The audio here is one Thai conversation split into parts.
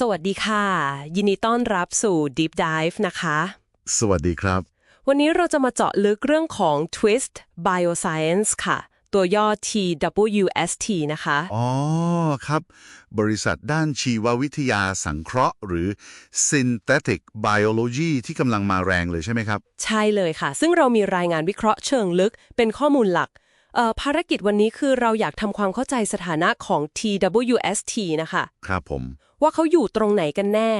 สวัสดีค่ะ ยินดีต้อนรับสู่ Deep Dive นะคะ สวัสดีครับ วันนี้เราจะมาเจาะลึกเรื่องของ Twist Bioscience ค่ะ ตัวย่อ TWST นะคะ อ๋อครับ บริษัทด้านชีววิทยาสังเคราะห์ หรือ synthetic biology ที่กำลังมาแรงเลยใช่ไหมครับ ใช่เลยค่ะ ซึ่งเรามีรายงานวิเคราะห์เชิงลึกเป็นข้อมูลหลักเอ่อ ภารกิจวันนี้คือเราอยากทำความเข้าใจสถานะของ TWST นะคะ ครับผม ว่าเขาอยู่ตรงไหนกันแน่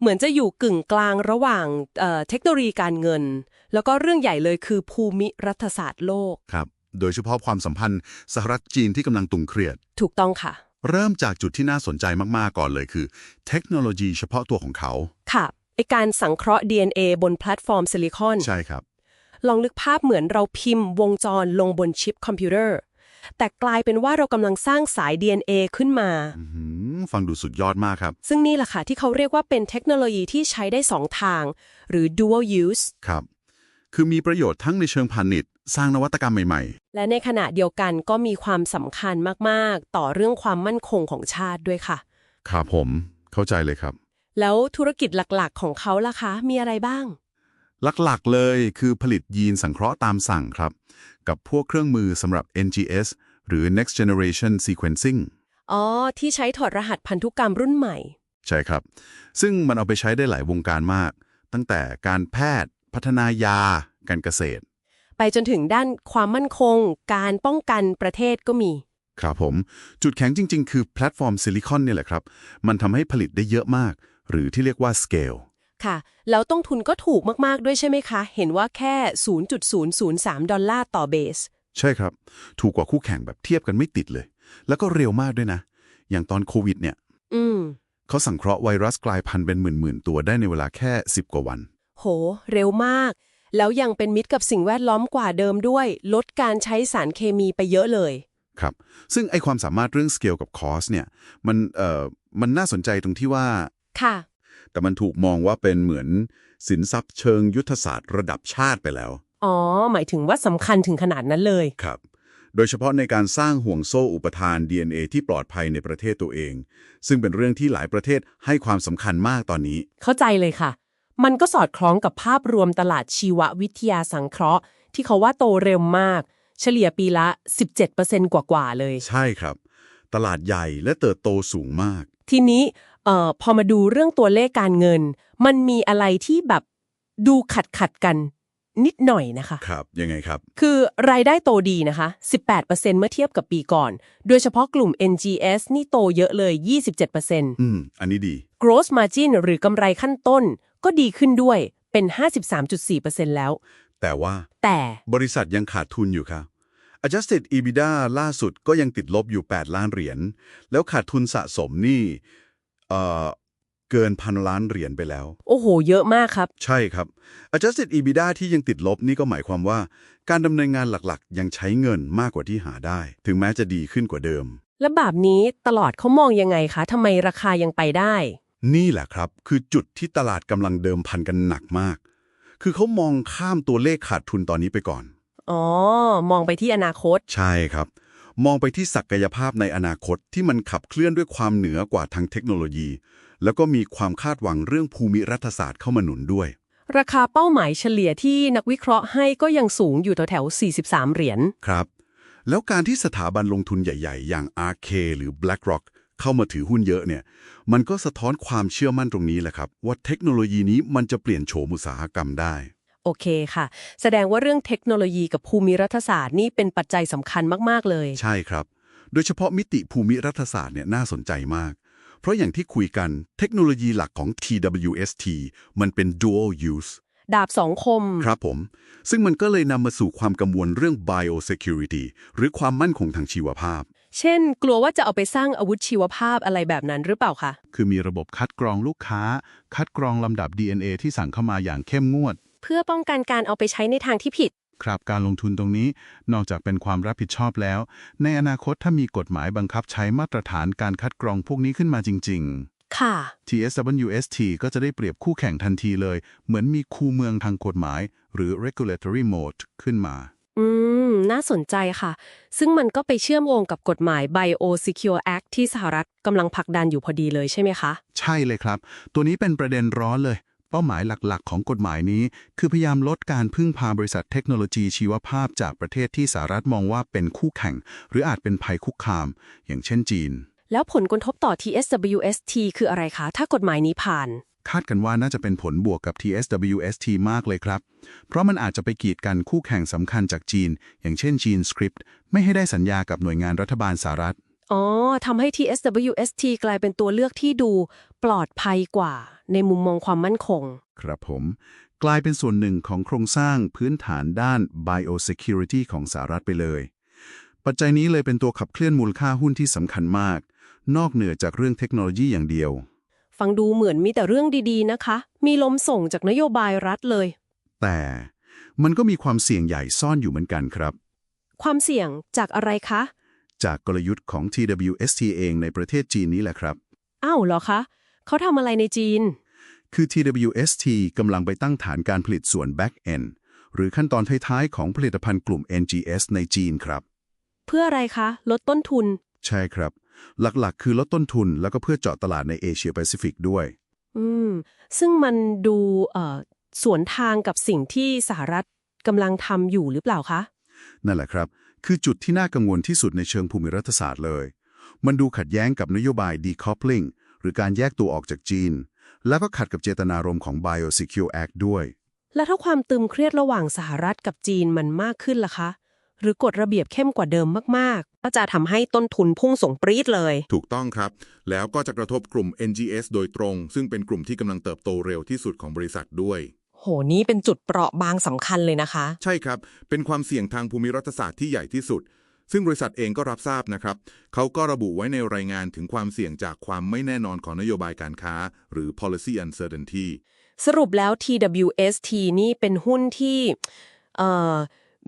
เหมือนจะอยู่กึ่งกลางระหว่างเอ่อเทคโนโลยีการเงิน แล้วก็เรื่องใหญ่เลยคือภูมิรัฐศาสตร์โลก ครับ โดยเฉพาะความสัมพันธ์สหรัฐจีนที่กำลังตึงเครียด ถูกต้องค่ะ เริ่มจากจุดที่น่าสนใจมาก ๆ ก่อนเลยคือ เทคโนโลยีเฉพาะตัวของเขา ค่ะไอการสังเคราะห์ DNA บนแพลตฟอร์มซิลิคอน ใช่ครับ ลองนึกภาพเหมือนเราพิมพ์วงจรลงบนชิปคอมพิวเตอร์ แต่กลายเป็นว่าเรากำลังสร้างสาย DNA ขึ้นมาอื้อหือฟังดูสุดยอดมากครับ ซึ่งนี่แหละค่ะที่เขาเรียกว่าเป็นเทคโนโลยีที่ใช้ได้สองทาง หรือ dual use ครับ คือมีประโยชน์ทั้งในเชิงพาณิชย์สร้างนวัตกรรมใหม่และในขณะเดียวกันก็มีความสำคัญมากๆ ต่อเรื่องความมั่นคงของชาติด้วยค่ะๆครับผม เข้าใจเลยครับ แล้วธุรกิจหลักๆ ของเขาล่ะคะ มีอะไรบ้าง หลักๆ เลยคือผลิตยีนสังเคราะห์ตามสั่งครับ กับพวกเครื่องมือสำหรับ NGS หรือ Next Generation Sequencing อ๋อ ที่ใช้ถอดรหัสพันธุกรรมรุ่นใหม่ ใช่ครับ ซึ่งมันเอาไปใช้ได้หลายวงการมาก ตั้งแต่การแพทย์ พัฒนายา การเกษตร ไปจนถึงด้านความมั่นคง การป้องกันประเทศก็มี ครับผม จุดแข็งจริง ๆ คือแพลตฟอร์มซิลิคอนเนี่ยแหละครับ มันทำให้ผลิตได้เยอะมาก หรือที่เรียกว่า scale ค่ะ แล้วต้นทุนก็ถูกมาก ๆ ด้วยใช่ไหมคะ เห็นว่าแค่ 0.003 ดอลลาร์ต่อเบส ใช่ครับ ถูกกว่าคู่แข่งแบบเทียบกันไม่ติดเลย แล้วก็เร็วมากด้วยนะ อย่างตอนโควิดเนี่ย อืมเขาสังเคราะห์ไวรัสกลายพันธุ์เป็นหมื่น ๆ ตัวได้ในเวลาแค่ 10 กว่าวัน โห เร็วมาก แล้วยังเป็นมิตรกับสิ่งแวดล้อมกว่าเดิมด้วย ลดการใช้สารเคมีไปเยอะเลย ครับ ซึ่งไอความสามารถเรื่องสเกลกับคอสเนี่ย มัน เอ่อ มันน่าสนใจตรงที่ว่า ค่ะ แต่มันถูกมองว่าเป็นเหมือนสินทรัพย์เชิงยุทธศาสตร์ระดับชาติไปแล้ว อ๋อ หมายถึงว่าสำคัญถึงขนาดนั้นเลย ครับ โดยเฉพาะในการสร้างห่วงโซ่อุปทาน DNA ที่ปลอดภัยในประเทศตัวเอง ซึ่งเป็นเรื่องที่หลายประเทศให้ความสำคัญมากตอนนี้ เข้าใจเลยค่ะ มันก็สอดคล้องกับภาพรวมตลาดชีววิทยาสังเคราะห์ ที่เขาว่าโตเร็วมาก เฉลี่ยปีละ 17%กว่าๆเลย ใช่ครับ ตลาดใหญ่และเติบโตสูงมาก ทีนี้เอ่อพอมาดูเรื่องตัวเลขการเงิน มันมีอะไรที่แบบดูขัดขัดๆกันนิดหน่อยนะคะ ครับ ยังไงครับ คือรายได้โตดีนะคะ 18%เมื่อเทียบกับปีก่อน โดยเฉพาะกลุ่ม NGS นี่โตเยอะเลย 27%อืม อันนี้ดี gross margin หรือกำไรขั้นต้นก็ดีขึ้นด้วยเป็น 53.4%แล้ว แต่ว่าแต่บริษัทยังขาดทุนอยู่ครับ Adjusted EBITDA ล่าสุดก็ยังติดลบอยู่ 8 ล้านเหรียญ แล้วขาดทุนสะสมนี่เอ่อเกินพันล้านเหรียญไปแล้ว โอ้โห เยอะมากครับ ใช่ครับ Adjusted EBITDA ที่ยังติดลบนี่ก็หมายความว่า การดำเนินงานหลักๆ ยังใช้เงินมากกว่าที่หาได้ ถึงแม้จะดีขึ้นกว่าเดิม และแบบนี้ตลอดเขามองยังไงคะทำไมราคายังไปได้ นี่แหละครับ คือจุดที่ตลาดกำลังเดิมพันกันหนักมาก คือเขามองข้ามตัวเลขขาดทุนตอนนี้ไปก่อน อ๋อ มองไปที่อนาคต ใช่ครับ มองไปที่ศักยภาพในอนาคตที่มันขับเคลื่อนด้วยความเหนือกว่าทางเทคโนโลยี แล้วก็มีความคาดหวังเรื่องภูมิรัฐศาสตร์เข้ามาหนุนด้วย ราคาเป้าหมายเฉลี่ยที่นักวิเคราะห์ให้ก็ยังสูงอยู่แถวๆ43 เหรียญครับ แล้วการที่สถาบันลงทุนใหญ่ ๆ อย่าง RK หรือ BlackRock เข้ามาถือหุ้นเยอะเนี่ย มันก็สะท้อนความเชื่อมั่นตรงนี้แหละครับ ว่าเทคโนโลยีนี้มันจะเปลี่ยนโฉมอุตสาหกรรมได้ โอเคค่ะ แสดงว่าเรื่องเทคโนโลยีกับภูมิรัฐศาสตร์นี่เป็นปัจจัยสำคัญมากๆเลย ใช่ครับ โดยเฉพาะมิติภูมิรัฐศาสตร์เนี่ยน่าสนใจมาก เพราะอย่างที่คุยกันเทคโนโลยีหลักของ TWST มันเป็น dual use ดาบสองคม ครับผม ซึ่งมันก็เลยนำมาสู่ความกังวลเรื่อง biosecurity หรือความมั่นคงทางชีวภาพ เช่น กลัวว่าจะเอาไปสร้างอาวุธชีวภาพอะไรแบบนั้นหรือเปล่าคะ คือมีระบบคัดกรองลูกค้า คัดกรองลำดับ DNA ที่สั่งเข้ามาอย่างเข้มงวด เพื่อป้องกันการเอาไปใช้ในทางที่ผิด ครับการลงทุนตรงนี้นอกจากเป็นความรับผิดชอบแล้ว ในอนาคตถ้ามีกฎหมายบังคับใช้มาตรฐานการคัดกรองพวกนี้ขึ้นมาจริงค่ะๆ TSWST ก็จะได้เปรียบคู่แข่งทันทีเลย เหมือนมีคูเมืองทางกฎหมาย หรือ regulatory mode ขึ้นมา อืม น่าสนใจค่ะ ซึ่งมันก็ไปเชื่อมโยงกับกฎหมาย Biosecure Act ที่สหรัฐกำลังผลักดันอยู่พอดีเลยใช่ไหมคะ ใช่เลยครับ ตัวนี้เป็นประเด็นร้อนเลย เป้าหมายหลักๆ ของกฎหมายนี้ คือพยายามลดการพึ่งพาบริษัทเทคโนโลยีชีวภาพจากประเทศที่สหรัฐมองว่าเป็นคู่แข่ง หรืออาจเป็นภัยคุกคาม อย่างเช่นจีน แล้วผลกระทบต่อ TSWST คืออะไรคะ ถ้ากฎหมายนี้ผ่าน คาดกันว่าน่าจะเป็นผลบวกกับ TSWST มากเลยครับ เพราะมันอาจจะไปกีดกันคู่แข่งสำคัญจากจีน อย่างเช่นจีนสคริปต์ไม่ให้ได้สัญญากับหน่วยงานรัฐบาลสหรัฐ อ๋อทำให้ TSWST กลายเป็นตัวเลือกที่ดูปลอดภัยกว่า ในมุมมองความมั่นคง ครับผม กลายเป็นส่วนหนึ่งของโครงสร้างพื้นฐานด้าน biosecurity ของสหรัฐไปเลย ปัจจัยนี้เลยเป็นตัวขับเคลื่อนมูลค่าหุ้นที่สำคัญมาก นอกเหนือจากเรื่องเทคโนโลยีอย่างเดียว ฟังดูเหมือนมีแต่เรื่องดีๆนะคะ มีลมส่งจากนโยบายรัฐเลย แต่มันก็มีความเสี่ยงใหญ่ซ่อนอยู่เหมือนกันครับ ความเสี่ยงจากอะไรคะ จากกลยุทธ์ของ TWST เองในประเทศจีนนี้แหละครับ อ้าวเหรอคะ เขาทำอะไรในจีน คือ TWST กำลังไปตั้งฐานการผลิตส่วน Back End หรือขั้นตอนท้ายๆ ของผลิตภัณฑ์กลุ่ม NGS ในจีนครับ เพื่ออะไรคะ ลดต้นทุน ใช่ครับ หลักๆ คือลดต้นทุนแล้วก็เพื่อเจาะตลาดในเอเชียแปซิฟิกด้วย อืม ซึ่งมันดูเอ่อสวนทางกับสิ่งที่สหรัฐกำลังทำอยู่หรือเปล่าคะ นั่นแหละครับ คือจุดที่น่ากังวลที่สุดในเชิงภูมิรัฐศาสตร์เลย มันดูขัดแย้งกับนโยบาย decoupling หรือการแยกตัวออกจากจีน แล้วก็ขัดกับเจตนารมณ์ของ Biosecure Act ด้วย แล้วถ้าความตึงเครียดระหว่างสหรัฐกับจีนมันมากขึ้นล่ะคะ หรือกฎระเบียบเข้มกว่าเดิมมากๆ ก็จะทำให้ต้นทุนพุ่งส่งปรี๊ดเลย ถูกต้องครับ แล้วก็จะกระทบกลุ่ม NGS โดยตรง ซึ่งเป็นกลุ่มที่กำลังเติบโตเร็วที่สุดของบริษัทด้วย โหนี่เป็นจุดเปราะบางสำคัญเลยนะคะ ใช่ครับ เป็นความเสี่ยงทางภูมิรัฐศาสตร์ที่ใหญ่ที่สุด ซึ่งบริษัทเองก็รับทราบนะครับ เขาก็ระบุไว้ในรายงานถึงความเสี่ยงจากความไม่แน่นอนของนโยบายการค้า หรือ policy uncertainty สรุปแล้ว TWST นี่เป็นหุ้นที่เอ่อ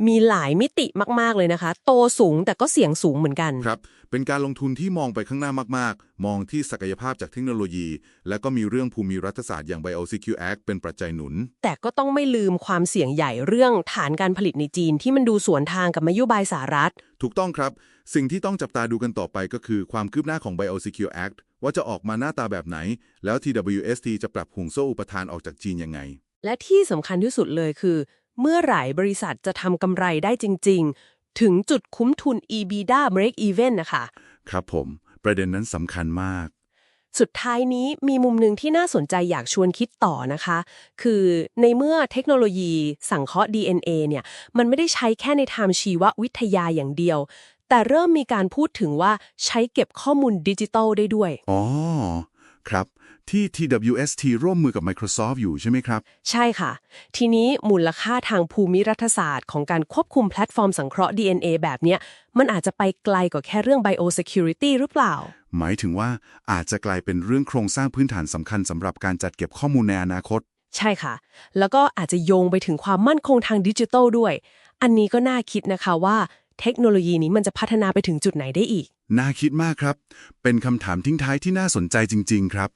มีหลายมิติมากๆเลยนะคะ โตสูงแต่ก็เสี่ยงสูงเหมือนกันครับ เป็นการลงทุนที่มองไปข้างหน้ามากๆ มองที่ศักยภาพจากเทคโนโลยี และก็มีเรื่องภูมิรัฐศาสตร์อย่าง Biosecure Act เป็นปัจจัยหนุน แต่ก็ต้องไม่ลืมความเสี่ยงใหญ่เรื่องฐานการผลิตในจีนที่มันดูสวนทางกับนโยบายสหรัฐ ถูกต้องครับ สิ่งที่ต้องจับตาดูกันต่อไปก็คือความคืบหน้าของ Biosecure Act ว่าจะออกมาหน้าตาแบบไหน แล้ว TWST จะปรับห่วงโซ่อุปทานออกจากจีนยังไง และที่สำคัญที่สุดเลยคือ เมื่อไหร่บริษัทจะทำกำไรได้จริง ๆ ถึงจุดคุ้มทุน EBITDA break even นะคะ ครับผม ประเด็นนั้นสำคัญมาก สุดท้ายนี้มีมุมหนึ่งที่น่าสนใจอยากชวนคิดต่อนะคะ คือในเมื่อเทคโนโลยีสังเคราะห์ DNA เนี่ยมันไม่ได้ใช้แค่ในทางชีววิทยาอย่างเดียว แต่เริ่มมีการพูดถึงว่าใช้เก็บข้อมูลดิจิทัลได้ด้วย อ๋อ ครับ ที่ TWST ร่วมมือกับ Microsoft อยู่ใช่ไหมครับ ใช่ค่ะ ทีนี้มูลค่าทางภูมิรัฐศาสตร์ของการควบคุมแพลตฟอร์มสังเคราะห์ DNA แบบเนี้ย มันอาจจะไปไกลกว่าแค่เรื่อง biosecurity หรือเปล่า หมายถึงว่าอาจจะกลายเป็นเรื่องโครงสร้างพื้นฐานสำคัญสำหรับการจัดเก็บข้อมูลในอนาคต ใช่ค่ะ แล้วก็อาจจะโยงไปถึงความมั่นคงทางดิจิทัลด้วย อันนี้ก็น่าคิดนะคะว่าเทคโนโลยีนี้มันจะพัฒนาไปถึงจุดไหนได้อีก น่าคิดมากครับ เป็นคำถามทิ้งท้ายที่น่าสนใจจริง ๆ ครับ